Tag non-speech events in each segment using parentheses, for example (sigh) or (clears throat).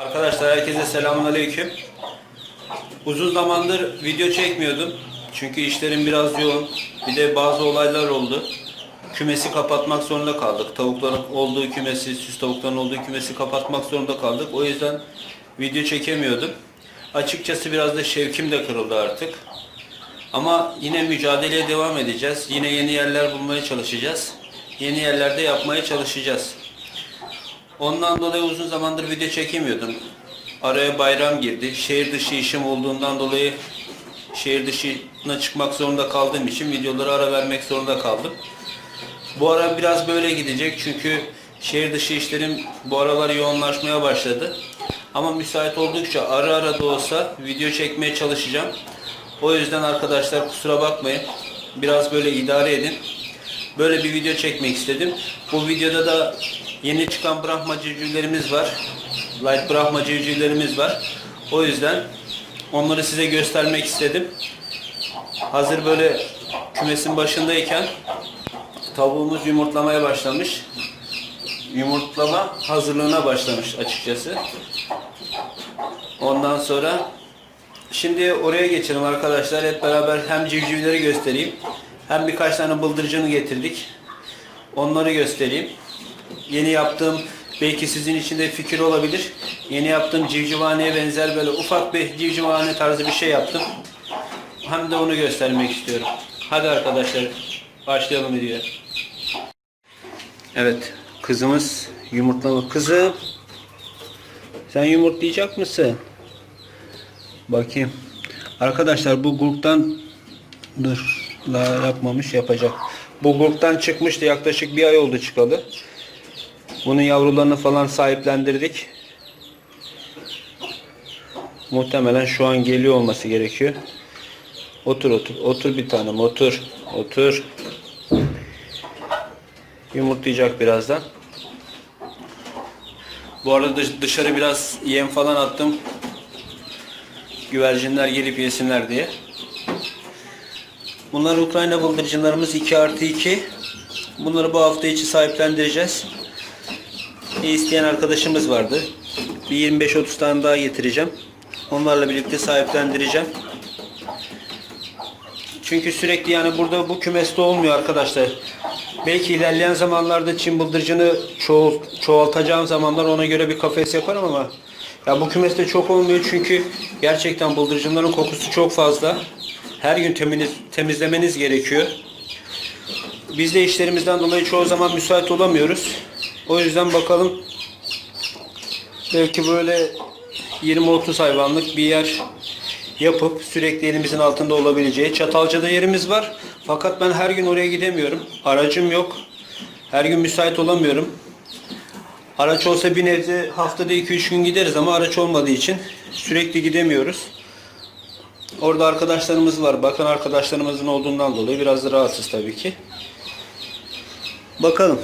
Arkadaşlar herkese selamünaleyküm. Uzun zamandır video çekmiyordum. Çünkü işlerim biraz yoğun. Bir de bazı olaylar oldu. Kümesi kapatmak zorunda kaldık. Tavukların olduğu kümesi, süs tavukların olduğu kümesi kapatmak zorunda kaldık. O yüzden video çekemiyordum. Açıkçası biraz da şevkim de kırıldı artık. Ama yine mücadeleye devam edeceğiz. Yine yeni yerler bulmaya çalışacağız. Yeni yerlerde yapmaya çalışacağız. Ondan dolayı uzun zamandır video çekemiyordum. Araya bayram girdi. Şehir dışı işim olduğundan dolayı şehir dışına çıkmak zorunda kaldığım için videolara ara vermek zorunda kaldım. Bu ara biraz böyle gidecek çünkü şehir dışı işlerim bu aralar yoğunlaşmaya başladı. Ama müsait oldukça ara ara da olsa video çekmeye çalışacağım. O yüzden arkadaşlar kusura bakmayın. Biraz böyle idare edin. Böyle bir video çekmek istedim. Bu videoda da yeni çıkan Brahma civcivlerimiz var. Light Brahma civcivlerimiz var. O yüzden onları size göstermek istedim. Hazır böyle kümesin başındayken tavuğumuz yumurtlamaya başlamış. Yumurtlama hazırlığına başlamış açıkçası. Ondan sonra şimdi oraya geçelim arkadaşlar. Hep beraber hem civcivleri göstereyim. Hem birkaç tane bıldırcını getirdik. Onları göstereyim. Yeni yaptığım belki sizin için de fikir olabilir. Yeni yaptığım civcivhaneye benzer böyle ufak bir civcivhane tarzı bir şey yaptım. Hem de onu göstermek istiyorum. Hadi arkadaşlar başlayalım videoya. Evet kızımız yumurtlama. Kızım sen yumurtlayacak mısın? Bakayım. Arkadaşlar bu gruptan dur daha yapmamış yapacak. Bu gruptan çıkmıştı yaklaşık bir ay oldu çıkalı. Bunun yavrularını falan sahiplendirdik. Muhtemelen şu an geliyor olması gerekiyor. Otur otur. Otur bir tanem otur. Otur. Yumurtlayacak birazdan. Bu arada dış- dışarı biraz yem falan attım. Güvercinler gelip yesinler diye. Bunlar Ukrayna bıldırcınlarımız 2 artı 2. Bunları bu hafta içi sahiplendireceğiz. İsteyen arkadaşımız vardı. Bir 25-30 tane daha getireceğim. Onlarla birlikte sahiplendireceğim. Çünkü sürekli yani burada bu kümeste olmuyor arkadaşlar. Belki ilerleyen zamanlarda Çin bıldırcını çoğal, çoğaltacağım zamanlar ona göre bir kafes yaparım ama ya bu kümeste çok olmuyor çünkü gerçekten bıldırcınların kokusu çok fazla. Her gün temiz, temizlemeniz gerekiyor. Biz de işlerimizden dolayı çoğu zaman müsait olamıyoruz. O yüzden bakalım belki böyle 20-30 hayvanlık bir yer yapıp sürekli elimizin altında olabileceği. Çatalca'da yerimiz var. Fakat ben her gün oraya gidemiyorum. Aracım yok. Her gün müsait olamıyorum. Araç olsa bir nebze haftada 2-3 gün gideriz ama araç olmadığı için sürekli gidemiyoruz. Orada arkadaşlarımız var. Bakan arkadaşlarımızın olduğundan dolayı biraz da rahatsız tabii ki. Bakalım.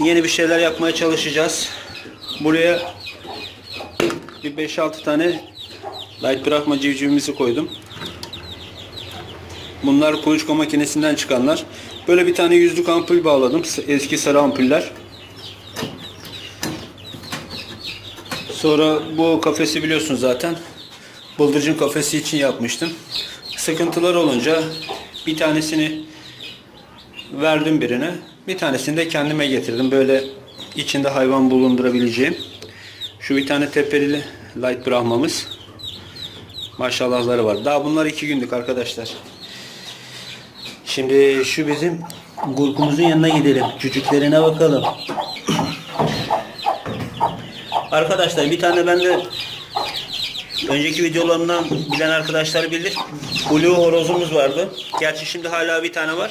Yeni bir şeyler yapmaya çalışacağız. Buraya bir 5-6 tane light bırakma civcivimizi koydum. Bunlar kuluçka makinesinden çıkanlar. Böyle bir tane yüzlük ampul bağladım. Eski sarı ampuller. Sonra bu kafesi biliyorsun zaten. Bıldırcın kafesi için yapmıştım. Sıkıntılar olunca bir tanesini verdim birine. Bir tanesini de kendime getirdim. Böyle içinde hayvan bulundurabileceğim. Şu bir tane tepeli light brahmamız. Maşallahları var. Daha bunlar iki günlük arkadaşlar. Şimdi şu bizim gurkumuzun yanına gidelim. Cücüklerine bakalım. Arkadaşlar bir tane ben de önceki videolarımdan bilen arkadaşlar bilir. Blue horozumuz vardı. Gerçi şimdi hala bir tane var.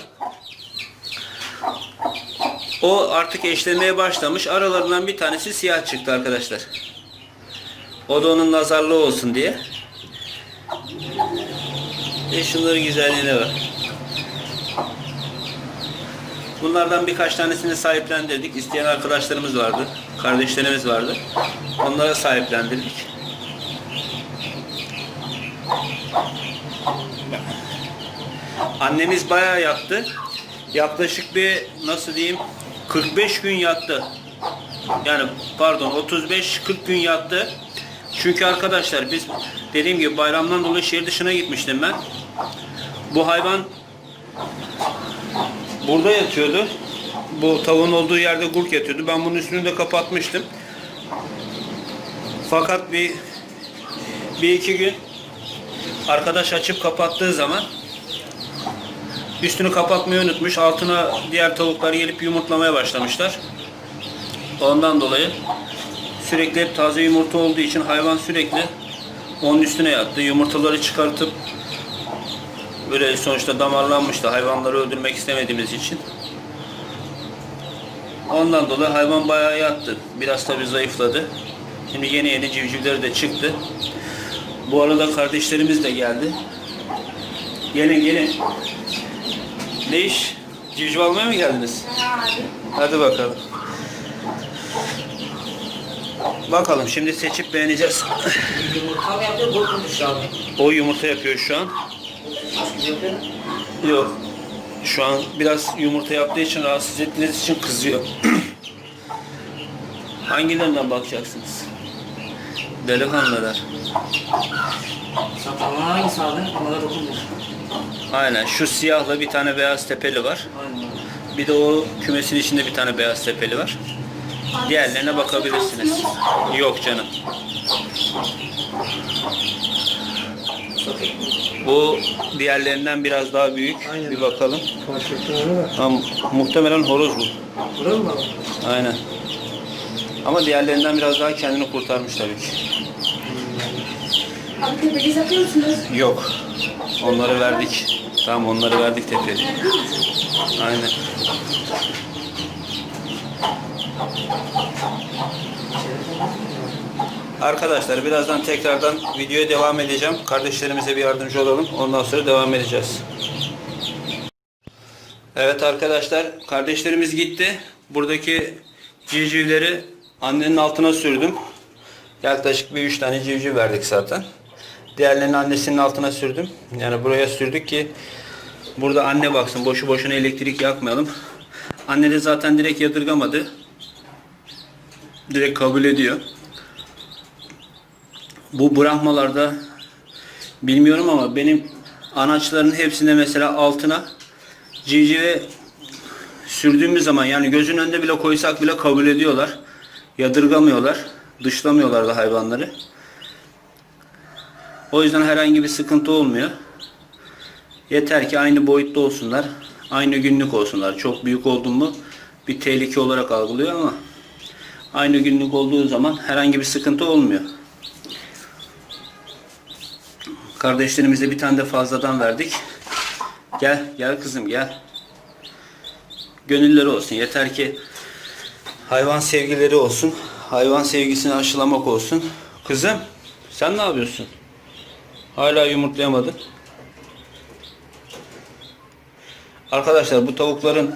O artık eşlemeye başlamış. Aralarından bir tanesi siyah çıktı arkadaşlar. O da onun nazarlığı olsun diye. Ve şunların güzelliğine bak. Bunlardan birkaç tanesini sahiplendirdik. İsteyen arkadaşlarımız vardı. Kardeşlerimiz vardı. Onlara sahiplendirdik. Annemiz bayağı yattı. Yaklaşık bir nasıl diyeyim 45 gün yattı. Yani pardon 35-40 gün yattı. Çünkü arkadaşlar biz dediğim gibi bayramdan dolayı şehir dışına gitmiştim ben. Bu hayvan burada yatıyordu. Bu tavuğun olduğu yerde gurk yatıyordu. Ben bunun üstünü de kapatmıştım. Fakat bir bir iki gün arkadaş açıp kapattığı zaman üstünü kapatmayı unutmuş. Altına diğer tavuklar gelip yumurtlamaya başlamışlar. Ondan dolayı sürekli hep taze yumurta olduğu için hayvan sürekli onun üstüne yattı. Yumurtaları çıkartıp böyle sonuçta damarlanmıştı. Hayvanları öldürmek istemediğimiz için. Ondan dolayı hayvan bayağı yattı. Biraz tabii zayıfladı. Şimdi yeni yeni civcivleri de çıktı. Bu arada kardeşlerimiz de geldi. Gelin gelin. Ne iş? Civciv almaya mı geldiniz? Hadi bakalım. Bakalım şimdi seçip beğeneceğiz. Yumurta mı yapıyor, gurk mu düşüyor abi? O yumurta yapıyor şu an. Yok. Şu an biraz yumurta yaptığı için rahatsız ettiğiniz için kızıyor. (clears throat) Hangilerinden bakacaksınız? Delikanlılar. Sakallar hangisi abi? Onlara dokunmuş. Aynen. Şu siyahla bir tane beyaz tepeli var. Aynen. Bir de o kümesin içinde bir tane beyaz tepeli var. Diğerlerine bakabilirsiniz. Yok canım. Bu diğerlerinden biraz daha büyük. Aynen. Bir bakalım. Ha, muhtemelen horoz bu. Mı abi? Aynen. Ama diğerlerinden biraz daha kendini kurtarmış tabii ki. Abi tepeli satıyor musunuz? Yok. Onları verdik. Tamam onları verdik tepeli. Aynen. Arkadaşlar birazdan tekrardan videoya devam edeceğim. Kardeşlerimize bir yardımcı olalım. Ondan sonra devam edeceğiz. Evet arkadaşlar kardeşlerimiz gitti. Buradaki civcivleri annenin altına sürdüm. Yaklaşık bir üç tane civciv verdik zaten. Diğerlerini annesinin altına sürdüm. Yani buraya sürdük ki burada anne baksın. Boşu boşuna elektrik yakmayalım. Anne de zaten direkt yadırgamadı. Direkt kabul ediyor. Bu Brahmalarda bilmiyorum ama benim anaçların hepsinde mesela altına civcive sürdüğümüz zaman yani gözün önünde bile koysak bile kabul ediyorlar. Yadırgamıyorlar. Dışlamıyorlar da hayvanları. O yüzden herhangi bir sıkıntı olmuyor. Yeter ki aynı boyutta olsunlar. Aynı günlük olsunlar. Çok büyük oldun mu bir tehlike olarak algılıyor ama aynı günlük olduğu zaman herhangi bir sıkıntı olmuyor. Kardeşlerimize bir tane de fazladan verdik. Gel, gel kızım gel. Gönülleri olsun. Yeter ki hayvan sevgileri olsun. Hayvan sevgisini aşılamak olsun. Kızım, sen ne yapıyorsun? Hala yumurtlayamadın. Arkadaşlar bu tavukların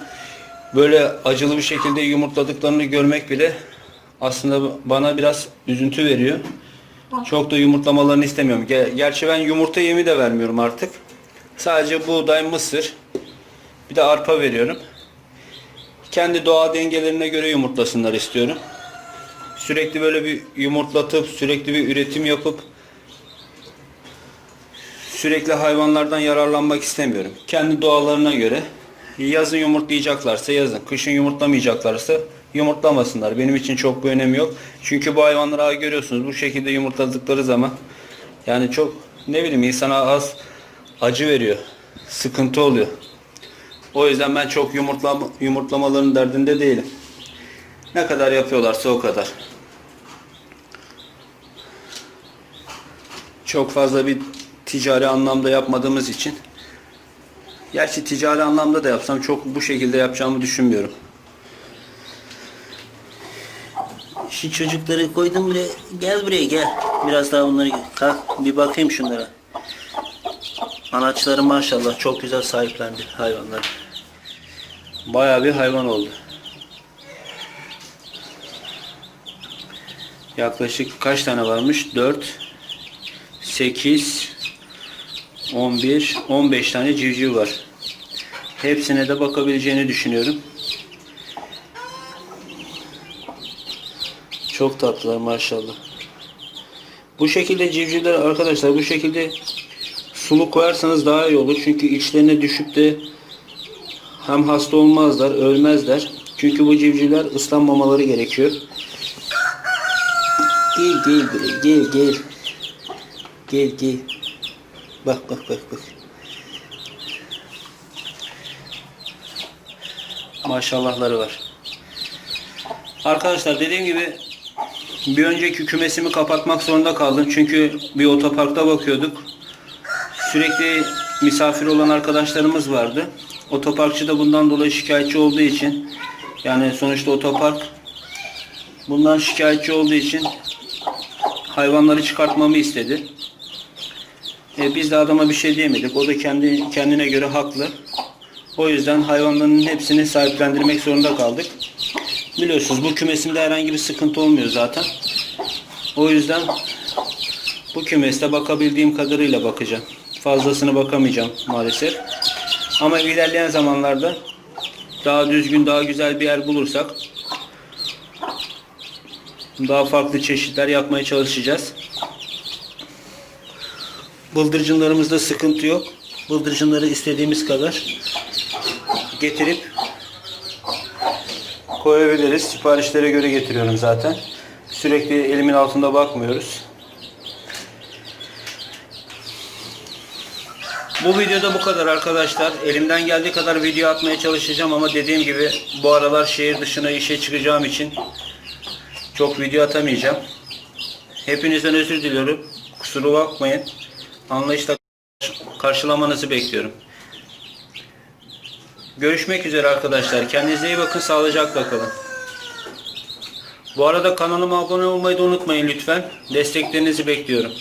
böyle acılı bir şekilde yumurtladıklarını görmek bile aslında bana biraz üzüntü veriyor. Çok da yumurtlamalarını istemiyorum. Ger- Gerçi ben yumurta yemi de vermiyorum artık. Sadece buğday, mısır, bir de arpa veriyorum. Kendi doğa dengelerine göre yumurtlasınlar istiyorum. Sürekli böyle bir yumurtlatıp, sürekli bir üretim yapıp sürekli hayvanlardan yararlanmak istemiyorum. Kendi doğalarına göre yazın yumurtlayacaklarsa yazın, kışın yumurtlamayacaklarsa yumurtlamasınlar. Benim için çok bir önemi yok. Çünkü bu hayvanları görüyorsunuz bu şekilde yumurtladıkları zaman yani çok ne bileyim insana az acı veriyor. Sıkıntı oluyor. O yüzden ben çok yumurtlama, yumurtlamaların derdinde değilim. Ne kadar yapıyorlarsa o kadar. Çok fazla bir ticari anlamda yapmadığımız için Gerçi ticari anlamda da yapsam çok bu şekilde yapacağımı düşünmüyorum. Şu çocukları koydum buraya. Gel buraya gel. Biraz daha bunları kalk bir bakayım şunlara. Anaçları maşallah çok güzel sahiplendi hayvanlar. Bayağı bir hayvan oldu. Yaklaşık kaç tane varmış? 4 8 11 15 tane civciv var. Hepsine de bakabileceğini düşünüyorum. Çok tatlılar maşallah. Bu şekilde civcivler arkadaşlar bu şekilde sulu koyarsanız daha iyi olur. Çünkü içlerine düşüp de hem hasta olmazlar, ölmezler. Çünkü bu civcivler ıslanmamaları gerekiyor. Gel gel gel gel. Gel gel. Bak bak bak bak. Maşallahları var. Arkadaşlar dediğim gibi bir önceki kümesimi kapatmak zorunda kaldım. Çünkü bir otoparkta bakıyorduk. Sürekli misafir olan arkadaşlarımız vardı. Otoparkçı da bundan dolayı şikayetçi olduğu için yani sonuçta otopark bundan şikayetçi olduğu için hayvanları çıkartmamı istedi. E, biz de adama bir şey diyemedik. O da kendi kendine göre haklı. O yüzden hayvanların hepsini sahiplendirmek zorunda kaldık. Biliyorsunuz bu kümesimde herhangi bir sıkıntı olmuyor zaten. O yüzden bu kümeste bakabildiğim kadarıyla bakacağım. Fazlasını bakamayacağım maalesef. Ama ilerleyen zamanlarda daha düzgün, daha güzel bir yer bulursak daha farklı çeşitler yapmaya çalışacağız. Bıldırcınlarımızda sıkıntı yok. Bıldırcınları istediğimiz kadar getirip koyabiliriz. Siparişlere göre getiriyorum zaten. Sürekli elimin altında bakmıyoruz. Bu videoda bu kadar arkadaşlar. Elimden geldiği kadar video atmaya çalışacağım ama dediğim gibi bu aralar şehir dışına işe çıkacağım için çok video atamayacağım. Hepinizden özür diliyorum. Kusura bakmayın. Anlayışla karşılamanızı bekliyorum. Görüşmek üzere arkadaşlar. Kendinize iyi bakın. Sağlıcakla kalın. Bu arada kanalıma abone olmayı da unutmayın lütfen. Desteklerinizi bekliyorum.